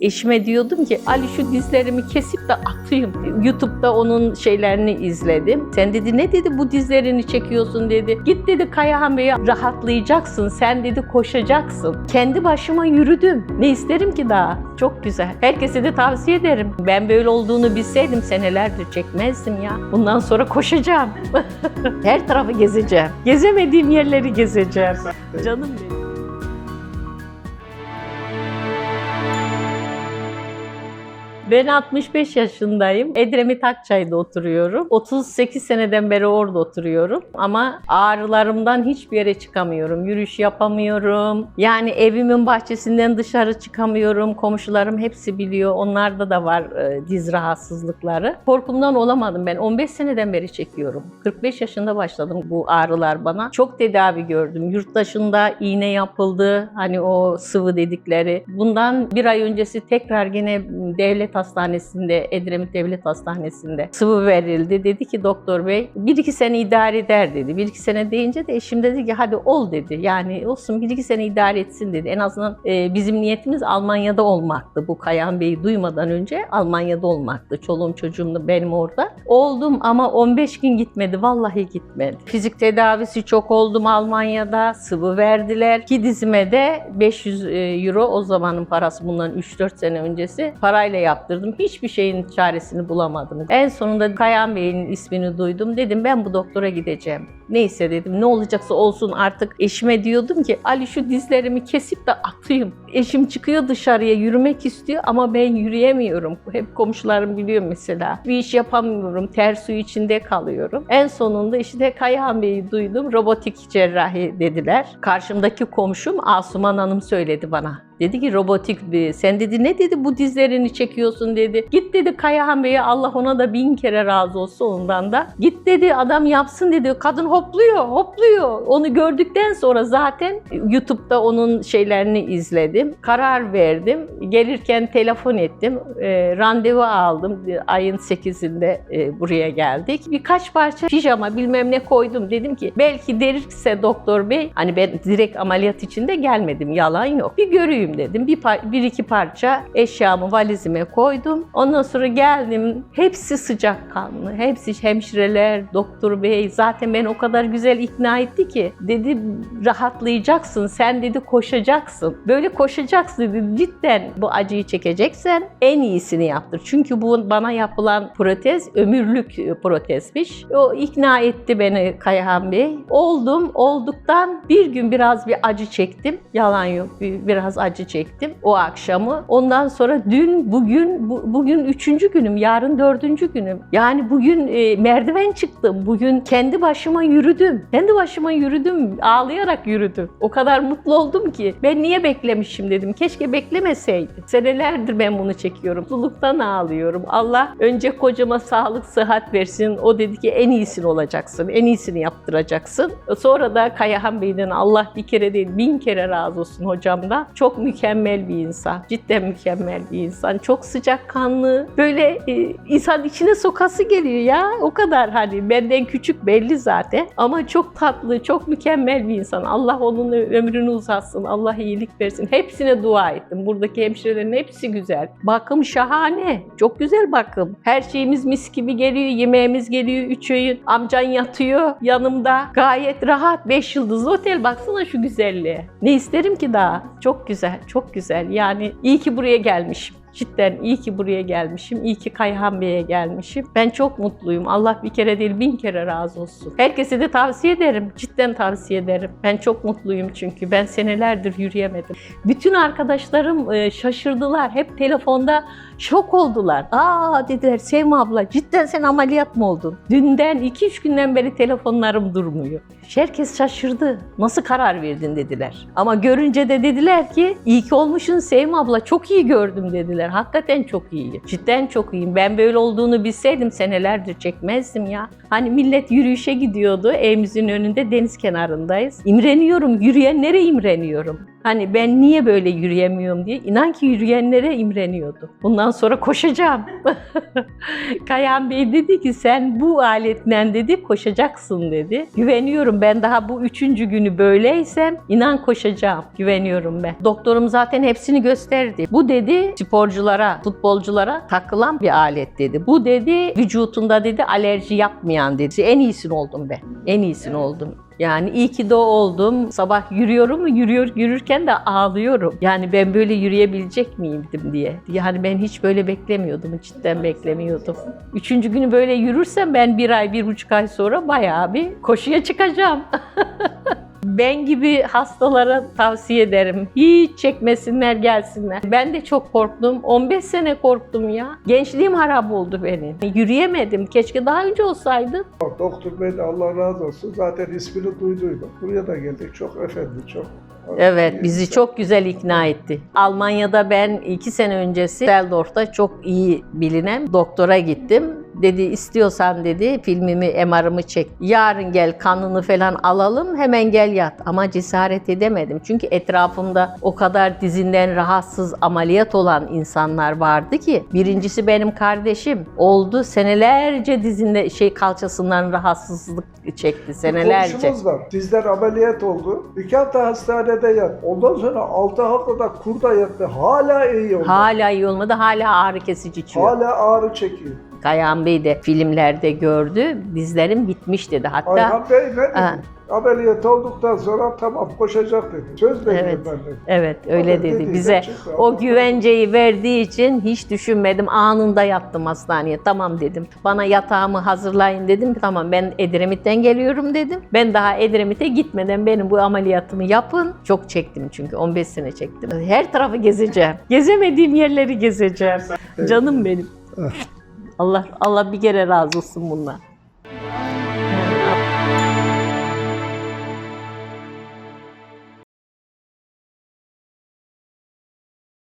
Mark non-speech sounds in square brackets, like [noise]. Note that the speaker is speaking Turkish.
Eşime diyordum ki Ali şu dizlerimi kesip de atayım. YouTube'da onun şeylerini izledim. Sen dedi ne dedi bu dizlerini çekiyorsun dedi. Git dedi Kayahan Bey'e rahatlayacaksın. Sen dedi koşacaksın. Kendi başıma yürüdüm. Ne isterim ki daha? Çok güzel. Herkese de tavsiye ederim. Ben böyle olduğunu bilseydim senelerdir çekmezdim ya. Bundan sonra koşacağım. [laughs] Her tarafı gezeceğim. Gezemediğim yerleri gezeceğim. Canım benim. Ben 65 yaşındayım. Edremit Akçay'da oturuyorum. 38 seneden beri orada oturuyorum. Ama ağrılarımdan hiçbir yere çıkamıyorum. Yürüyüş yapamıyorum. Yani evimin bahçesinden dışarı çıkamıyorum. Komşularım hepsi biliyor. Onlarda da var e, diz rahatsızlıkları. Korkumdan olamadım ben. 15 seneden beri çekiyorum. 45 yaşında başladım bu ağrılar bana. Çok tedavi gördüm. Yurt dışında iğne yapıldı. Hani o sıvı dedikleri. Bundan bir ay öncesi tekrar gene devlet hastanesinde, Edremit Devlet Hastanesi'nde sıvı verildi. Dedi ki doktor bey bir iki sene idare eder dedi. Bir iki sene deyince de eşim dedi ki hadi ol dedi. Yani olsun bir iki sene idare etsin dedi. En azından e, bizim niyetimiz Almanya'da olmaktı. Bu Kayan Bey'i duymadan önce Almanya'da olmaktı. Çoluğum çocuğum da benim orada. Oldum ama 15 gün gitmedi. Vallahi gitmedi. Fizik tedavisi çok oldum Almanya'da. Sıvı verdiler. Ki dizime de 500 e, euro o zamanın parası bundan 3-4 sene öncesi parayla yaptırdım. Hiçbir şeyin çaresini bulamadım. En sonunda Kayan Bey'in ismini duydum. Dedim ben bu doktora gideceğim. Neyse dedim ne olacaksa olsun artık eşime diyordum ki Ali şu dizlerimi kesip de atayım. Eşim çıkıyor dışarıya yürümek istiyor ama ben yürüyemiyorum. Hep komşularım biliyor mesela. Bir iş yapamıyorum. Ter suyu içinde kalıyorum. En sonunda işte Kayahan Bey'i duydum. Robotik cerrahi dediler. Karşımdaki komşum Asuman Hanım söyledi bana. Dedi ki robotik bir. Sen dedi ne dedi bu dizlerini çekiyorsun dedi. Git dedi Kayahan Bey'e Allah ona da bin kere razı olsun ondan da. Git dedi adam yapsın dedi. Kadın hopluyor hopluyor. Onu gördükten sonra zaten YouTube'da onun şeylerini izledim. Karar verdim. Gelirken telefon ettim. E, randevu aldım. Ayın 8'inde e, buraya geldik. Birkaç parça pijama bilmem ne koydum. Dedim ki belki derirse doktor bey hani ben direkt ameliyat için de gelmedim. Yalan yok. Bir göreyim dedim. Bir, bir iki parça eşyamı valizime koydum. Ondan sonra geldim. Hepsi sıcakkanlı. Hepsi hemşireler, doktor bey. Zaten beni o kadar güzel ikna etti ki. Dedi rahatlayacaksın. Sen dedi koşacaksın. Böyle koşacaksın dedi. Cidden bu acıyı çekeceksen en iyisini yaptır. Çünkü bu bana yapılan protez ömürlük protezmiş. O ikna etti beni Kayahan Bey. Oldum. Olduktan bir gün biraz bir acı çektim. Yalan yok. Bir- Biraz acı çektim o akşamı. Ondan sonra dün, bugün, bu- bugün üçüncü günüm, yarın dördüncü günüm. Yani bugün e, merdiven çıktım. Bugün kendi başıma yürüdüm. Kendi başıma yürüdüm. Ağlayarak yürüdüm. O kadar mutlu oldum ki. Ben niye beklemişim dedim. Keşke beklemeseydim. Senelerdir ben bunu çekiyorum. Mutluluktan ağlıyorum. Allah önce kocama sağlık, sıhhat versin. O dedi ki en iyisini olacaksın. En iyisini yaptıracaksın. Sonra da Kayahan Bey'den Allah bir kere değil bin kere razı olsun hocamdan. Çok mükemmel bir insan. Cidden mükemmel bir insan. Çok sıcakkanlı. Böyle e, insan içine sokası geliyor ya. O kadar hani benden küçük belli zaten. Ama çok tatlı, çok mükemmel bir insan. Allah onun ömrünü uzatsın. Allah iyilik versin. Hepsine dua ettim. Buradaki hemşirelerin hepsi güzel. Bakım şahane. Çok güzel bakım. Her şeyimiz mis gibi geliyor. Yemeğimiz geliyor. Üç öğün. Amcan yatıyor yanımda. Gayet rahat. Beş yıldızlı otel. Baksana şu güzelliğe. Ne isterim ki daha? Çok güzel. Çok güzel. Yani iyi ki buraya gelmişim. Cidden iyi ki buraya gelmişim. İyi ki Kayhan Bey'e gelmişim. Ben çok mutluyum. Allah bir kere değil bin kere razı olsun. Herkese de tavsiye ederim. Cidden tavsiye ederim. Ben çok mutluyum çünkü. Ben senelerdir yürüyemedim. Bütün arkadaşlarım e, şaşırdılar. Hep telefonda şok oldular. Aa dediler Sevma abla cidden sen ameliyat mı oldun? Dünden 2-3 günden beri telefonlarım durmuyor. Herkes şaşırdı. Nasıl karar verdin dediler. Ama görünce de dediler ki iyi ki olmuşsun Sevim abla çok iyi gördüm dediler. Hakikaten çok iyi. Cidden çok iyiyim. Ben böyle olduğunu bilseydim senelerdir çekmezdim ya. Hani millet yürüyüşe gidiyordu. Evimizin önünde deniz kenarındayız. İmreniyorum. Yürüyenlere imreniyorum. Hani ben niye böyle yürüyemiyorum diye. İnan ki yürüyenlere imreniyordu. Bundan sonra koşacağım. [laughs] Kayan Bey dedi ki sen bu aletle dedi koşacaksın dedi. Güveniyorum ben daha bu üçüncü günü böyleysem inan koşacağım. Güveniyorum ben. Doktorum zaten hepsini gösterdi. Bu dedi sporculara, futbolculara takılan bir alet dedi. Bu dedi vücutunda dedi alerji yapmayan dedi. En iyisini oldum ben. En iyisini oldum. Yani iyi ki de oldum. Sabah yürüyorum mu yürüyor yürürken de ağlıyorum. Yani ben böyle yürüyebilecek miydim diye. Yani ben hiç böyle beklemiyordum. Cidden beklemiyordum. Üçüncü günü böyle yürürsem ben bir ay, bir buçuk ay sonra bayağı bir koşuya çıkacağım. [laughs] Ben gibi hastalara tavsiye ederim. Hiç çekmesinler gelsinler. Ben de çok korktum. 15 sene korktum ya. Gençliğim harap oldu benim. Yürüyemedim. Keşke daha önce olsaydı. Doktor Bey de Allah razı olsun. Zaten ismini duyduydum. Buraya da geldik. Çok efendi, çok. Evet, bizi çok güzel ikna etti. Almanya'da ben iki sene öncesi Düsseldorf'ta çok iyi bilinen doktora gittim. Dedi istiyorsan dedi filmimi, MR'ımı çek. Yarın gel kanını falan alalım hemen gel yat. Ama cesaret edemedim. Çünkü etrafımda o kadar dizinden rahatsız ameliyat olan insanlar vardı ki. Birincisi benim kardeşim. Oldu senelerce dizinde şey kalçasından rahatsızlık çekti senelerce. Komşumuz var. Dizler ameliyat oldu. İki hafta hastanede yat. Ondan sonra altı haftada kurda yattı. Hala iyi oldu. Hala iyi olmadı, hala ağrı kesici içiyor. Hala ağrı çekiyor. Kayan Bey de filmlerde gördü, dizlerim bitmiş dedi. Hatta Ayhan Bey ne dedi? Ameliyat olduktan sonra tamam koşacak dedi. Söz verdi Evet. benden. evet öyle Evet, dedi. dedi, Bize gerçekten. o güvenceyi verdiği için hiç düşünmedim. Anında yattım hastaneye. Tamam dedim. Bana yatağımı hazırlayın dedim. Tamam ben Edremit'ten geliyorum dedim. Ben daha Edremit'e gitmeden benim bu ameliyatımı yapın. Çok çektim çünkü 15 sene çektim. Her tarafı gezeceğim. Gezemediğim yerleri gezeceğim. Canım benim. Allah Allah bir kere razı olsun bundan.